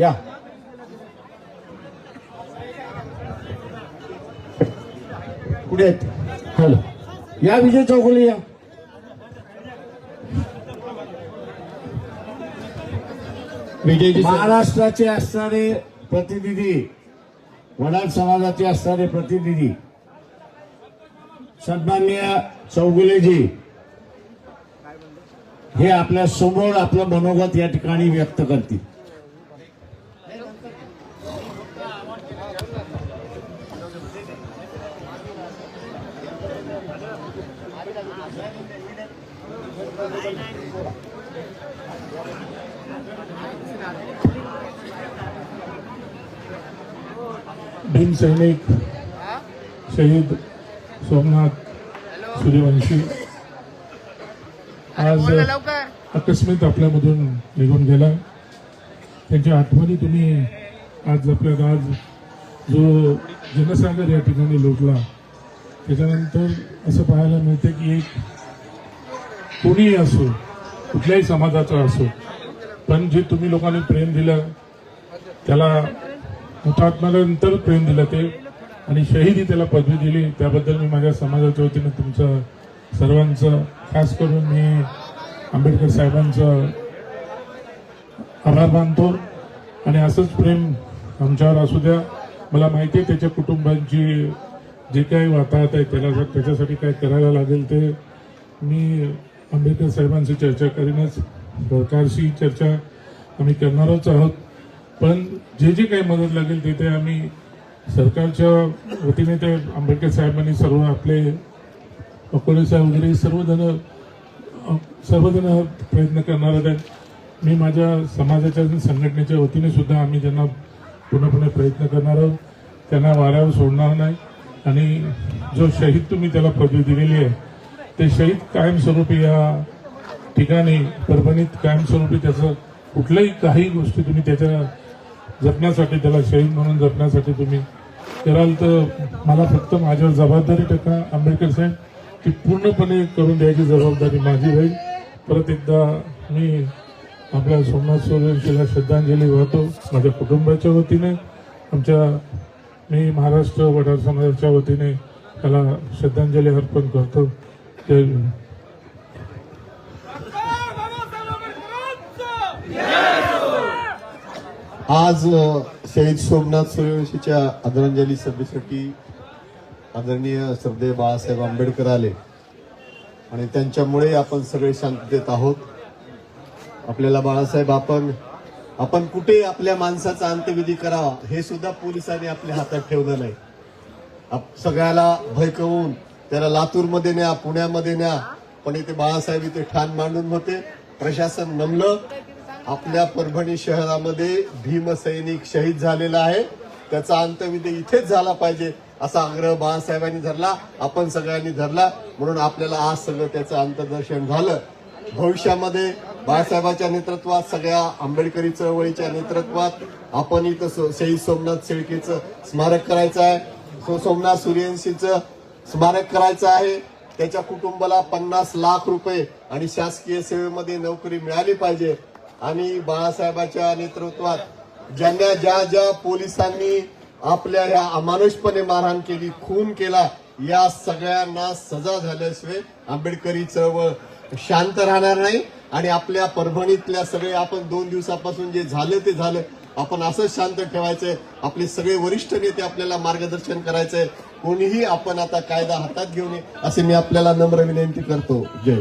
या. कुठे आहेत? हॅलो. या विजय चौगुले या. विजयजी महाराष्ट्राचे असणारे प्रतिनिधी वडार समाजाचे असणारे प्रतिनिधी सन्मान्य चौगुलेजी हे आपल्यासमोर आपलं मनोगत या ठिकाणी व्यक्त करतील. भीम सैनिक शहीद सोमनाथ सूर्यवंशी. आज आकस्मित आपल्यामधून निघून गेला. त्यांच्या आठवणी तुम्ही आज आपल्याला आज जो जनसागर या ठिकाणी लोटला त्याच्यानंतर असं पाहायला मिळते की एक कोणीही असो कुठल्याही समाजाचा असो पण जे तुम्ही लोकांनी प्रेम दिलं त्याला हुतात्म्यानंतर प्रेम दिलं ते आणि शहीदी त्याला पदवी दिली त्याबद्दल मी माझ्या समाजाच्या वतीनं तुमचं सर्वांचं खास करून मी आंबेडकर साहेबांचं आभार मानतो. आणि असंच प्रेम आमच्यावर असू द्या. मला माहिती आहे त्याच्या कुटुंबांची जे काही वाताहत आहे त्याला जर त्याच्यासाठी काय करायला लागेल ते मी आंबेडकर साहेबांशी चर्चा करीनच. सरकारशी चर्चा आम्ही करणारच आहोत. पण जे जे काही मदत लागेल ते ते आम्ही सरकारच्या वतीने ते आंबेडकर साहेबांनी सर्व आपले अकोले साहेब वगैरे सर्वजण सर्वजण प्रयत्न करणार आहेत. मी माझ्या समाजाच्या संघटनेच्या वतीने सुद्धा आम्ही ज्यांना पूर्णपणे प्रयत्न करणार आहोत. त्यांना वाऱ्यावर सोडणार नाही. आणि जो शहीद तुम्ही त्याला पदवी दिलेली आहे ते शहीद कायमस्वरूपी या ठिकाणी परभणीत कायमस्वरूपी त्याचं कुठल्याही काही गोष्टी तुम्ही त्याच्या जपण्यासाठी त्याला शहीद म्हणून जपण्यासाठी तुम्ही कराल तर मला फक्त माझ्यावर जबाबदारी टाका आंबेडकर साहेब ती पूर्णपणे करून द्यायची जबाबदारी माझी राहील. परत एकदा मी आपल्या सोमनाथ सोलंकीला श्रद्धांजली वाहतो. माझ्या कुटुंबाच्या वतीने आमच्या मी महाराष्ट्र वडार समाजाच्या वतीने त्याला श्रद्धांजली अर्पण करतो. जय आज शहीद सोमनाथ सूर्यवंशीच्या आदरांजली सभेसाठी आदरणीय सरदेव बाळासाहेब आंबेडकर आले. आणि त्यांच्यामुळे आपण सगळे शांततेत आहोत. आपल्याला बाळासाहेब आपण आपण कुठे आपल्या माणसाचा अंत्यविधी करावा हे सुद्धा पोलिसांनी आपल्या हातात ठेवलं नाही. आप- सगळ्याला भयकवून त्याला लातूरमध्ये न्या पुण्यामध्ये न्या. पण इथे बाळासाहेब इथे ठाण मांडून होते. प्रशासन नमलं. आपल्या परभणी शहरामध्ये भीमसैनिक शहीद झालेला आहे. त्याचा अंत्यविधी इथेच झाला पाहिजे असा आग्रह बाळासाहेबांनी धरला. आपण सगळ्यांनी धरला. म्हणून आपल्याला आज सगळं त्याचं अंतदर्शन झालं. भविष्यामध्ये बाळासाहेबांच्या नेतृत्वात सगळ्या आंबेडकरी चळवळीच्या नेतृत्वात आपण इथं सो- शहीद सोमनाथ शेळकेचं स्मारक करायचं आहे. सो सोमनाथ सूर्यवंशीचं स्मारक करायचं आहे. त्याच्या कुटुंबाला पन्नास लाख रुपये आणि शासकीय सेवेमध्ये नोकरी मिळाली पाहिजे. आणि बाळासाहेबांच्या नेतृत्वात ज्यांना ज्या ज्या पोलिसांनी आपल्या ह्या अमानुषपणे मारहाण केली खून केला या सगळ्यांना सजा झाल्याशिवाय आंबेडकरी चळवळ शांत राहणार नाही. आणि आपल्या परभणीतल्या सगळे आपण दोन दिवसापासून जे झालं ते झालं. आपण असंच शांत ठेवायचंय. आपले सगळे वरिष्ठ नेते आपल्याला मार्गदर्शन करायचंय. कोणीही आपण आता कायदा हातात घेऊन ये असे मी आपल्याला नम्र विनंती करतो. जय